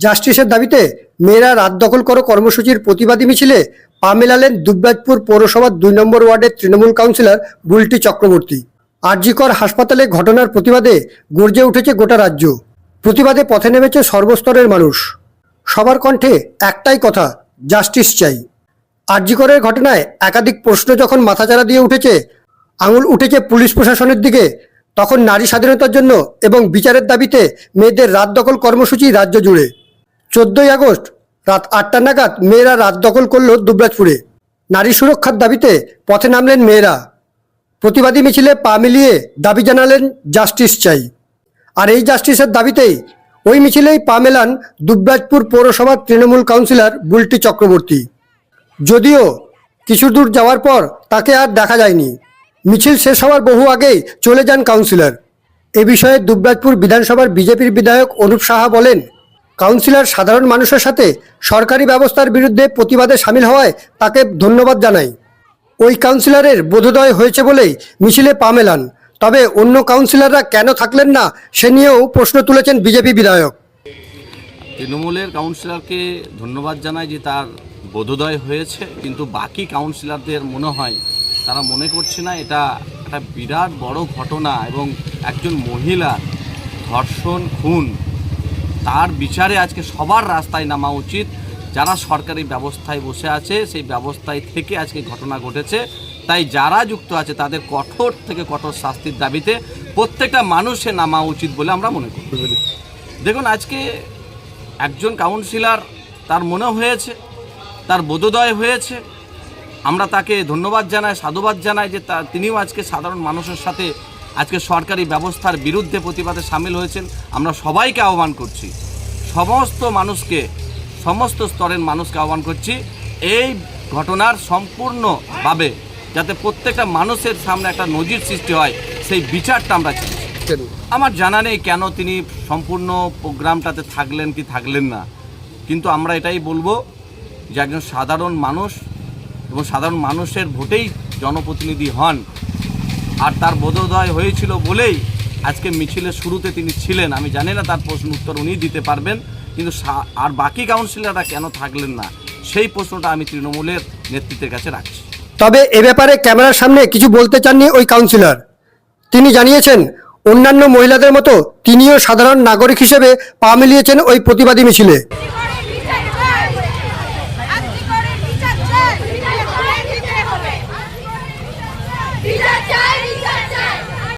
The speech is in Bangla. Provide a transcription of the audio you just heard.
জাস্টিসের দাবিতে মেয়েরা রাত দখল করো কর্মসূচির প্রতিবাদী মিছিলে পা মেলালেন দুবরাজপুর পৌরসভার দুই নম্বর ওয়ার্ডের তৃণমূল কাউন্সিলর বুলটি চক্রবর্তী। আরজিকর হাসপাতালে ঘটনার প্রতিবাদে গর্জে উঠেছে গোটা রাজ্য। প্রতিবাদে পথে নেমেছে সর্বস্তরের মানুষ। সবার কণ্ঠে একটাই কথা, জাস্টিস চাই। আরজিকরের ঘটনায় একাধিক প্রশ্ন যখন মাথাচাড়া দিয়ে উঠেছে, আঙুল উঠেছে পুলিশ প্রশাসনের দিকে, তখন নারী স্বাধীনতার জন্য এবং বিচারের দাবিতে মেয়েদের রাত দখল কর্মসূচি রাজ্য জুড়ে। চোদ্দই আগস্ট রাত আটটা নাগাদ মেয়েরা রাত দখল করল দুবরাজপুরে। নারী সুরক্ষার দাবিতে পথে নামলেন মেয়েরা। প্রতিবাদী মিছিলে পা মিলিয়ে দাবি জানালেন জাস্টিস চাই। আর এই জাস্টিসের দাবিতেই ওই মিছিলেই পা মেলান দুবরাজপুর পৌরসভার তৃণমূল কাউন্সিলর বুলটি চক্রবর্তী। যদিও কিছু দূর যাওয়ার পর তাকে আর দেখা যায়নি। মিছিল শেষ হওয়ার বহু আগেই চলে যান কাউন্সিলর। এ বিষয়ে দুবরাজপুর বিধানসভার বিজেপির বিধায়ক অনুপ সাহা বলেন কাউন্সিলর সাধারণ মানুষের সাথে সরকারি ব্যবস্থার বিরুদ্ধে প্রতিবাদে সামিল হওয়ায় তাকে ধন্যবাদ জানাই। ওই কাউন্সিলরের বোধোদয় হয়েছে বলেই মিছিলে পা মেলান। তবে অন্য কাউন্সিলররা কেন থাকলেন না, সে নিয়েও প্রশ্ন তুলেছেন বিজেপি বিধায়ক। তৃণমূলের কাউন্সিলরকে ধন্যবাদ জানাই যে তার বোধোদয় হয়েছে, কিন্তু বাকি কাউন্সিলরদের মনে হয় তারা মনে করছে না, এটা একটা বিরাট বড় ঘটনা এবং একজন মহিলা ধর্ষণ, খুন তার বিচারে আজকে সবার রাস্তায় নামা উচিত। যারা সরকারি ব্যবস্থায় বসে আছে, সেই ব্যবস্থায় থেকে আজকে ঘটনা ঘটেছে। তাই যারা যুক্ত আছে, তাদের কঠোর থেকে কঠোর শাস্তির দাবিতে প্রত্যেকটা মানুষে নামা উচিত বলে আমরা মনে করি। দেখুন, আজকে একজন কাউন্সিলার, তার মনে হয়েছে, তার বোধোদয় হয়েছে। আমরা তাকে ধন্যবাদ জানাই, সাধুবাদ জানাই যে তিনিও আজকে সাধারণ মানুষের সাথে আজকে সরকারি ব্যবস্থার বিরুদ্ধে প্রতিবাদে সামিল হয়েছেন। আমরা সবাইকে আহ্বান করছি। সমস্ত মানুষকে সমস্ত স্তরের মানুষকে আহ্বান করছি এই ঘটনার সম্পূর্ণভাবে যাতে প্রত্যেকটা মানুষের সামনে একটা নজির সৃষ্টি হয় সেই বিচারটা আমরা আমার জানা নেই কেন তিনি সম্পূর্ণ প্রোগ্রামটাতে থাকলেন কি থাকলেন না। কিন্তু আমরা এটাই বলব যে একজন সাধারণ মানুষ এবং সাধারণ মানুষের ভোটেই জনপ্রতিনিধি হন। আর তার বোধোদয় হয়েছিল বলেই আজকে মিছিলের শুরুতে তিনি ছিলেন। আমি জানি না তার প্রশ্ন উত্তর উনি দিতে পারবেন, কিন্তু আর বাকি কাউন্সিলররা কেন থাকলেন না, সেই প্রশ্নটা আমি তৃণমূলের নেতৃত্বের কাছে রাখছি। তবে এ ব্যাপারে ক্যামেরার সামনে কিছু বলতে চাননি ওই কাউন্সিলর তিনি জানিয়েছেন, অন্যান্য মহিলাদের মতো তিনিও সাধারণ নাগরিক হিসেবে পা মিলিয়েছেন ওই প্রতিবাদী মিছিলে।